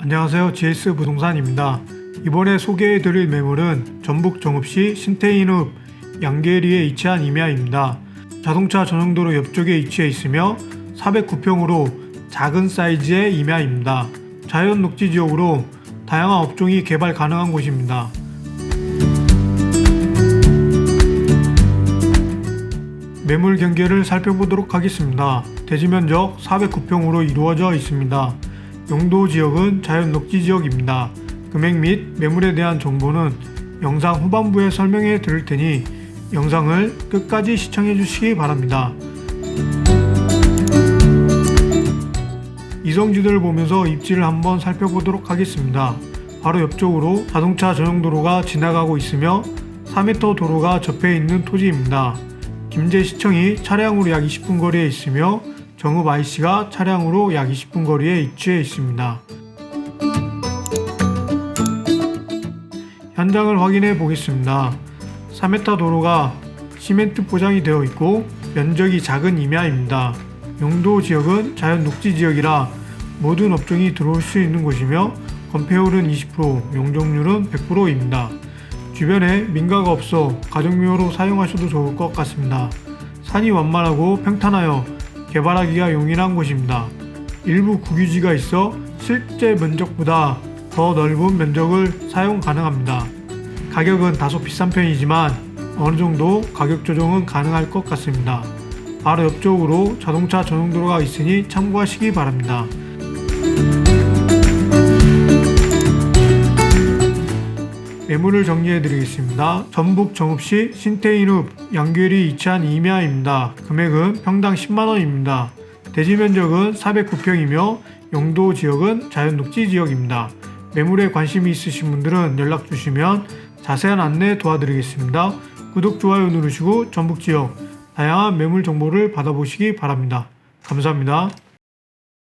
안녕하세요. GS 부동산입니다. 이번에 소개해 드릴 매물은 전북 정읍시 신태인읍 양계리에 위치한 임야입니다. 자동차 전용도로 옆쪽에 위치해 있으며 409평으로 작은 사이즈의 임야입니다. 자연 녹지 지역으로 다양한 업종이 개발 가능한 곳입니다. 매물 경계를 살펴보도록 하겠습니다. 대지 면적 409평으로 이루어져 있습니다. 용도 지역은 자연 녹지 지역입니다. 금액 및 매물에 대한 정보는 영상 후반부에 설명해 드릴 테니 영상을 끝까지 시청해 주시기 바랍니다. 이성지도를 보면서 입지를 한번 살펴보도록 하겠습니다. 바로 옆쪽으로 자동차 전용 도로가 지나가고 있으며 4m 도로가 접해 있는 토지입니다. 김제시청이 차량으로 약 20분 거리에 있으며 정읍 IC가 차량으로 약 20분 거리에 위치해 있습니다. 현장을 확인해 보겠습니다. 3m 도로가 시멘트 포장이 되어 있고 면적이 작은 임야입니다. 용도 지역은 자연 녹지 지역이라 모든 업종이 들어올 수 있는 곳이며 건폐율은 20%, 용적률은 100%입니다. 주변에 민가가 없어 가정묘로 사용하셔도 좋을 것 같습니다. 산이 완만하고 평탄하여 개발하기가 용이한 곳입니다. 일부 국유지가 있어 실제 면적보다 더 넓은 면적을 사용 가능합니다. 가격은 다소 비싼 편이지만 어느 정도 가격 조정은 가능할 것 같습니다. 바로 옆쪽으로 자동차 전용도로가 있으니 참고하시기 바랍니다. 매물을 정리해 드리겠습니다. 전북 정읍시 신태인읍 양괴리 이찬 임야입니다. 금액은 평당 10만원입니다. 대지 면적은 409평이며 용도 지역은 자연 녹지 지역입니다. 매물에 관심이 있으신 분들은 연락 주시면 자세한 안내 도와드리겠습니다. 구독, 좋아요 누르시고 전북 지역 다양한 매물 정보를 받아보시기 바랍니다. 감사합니다.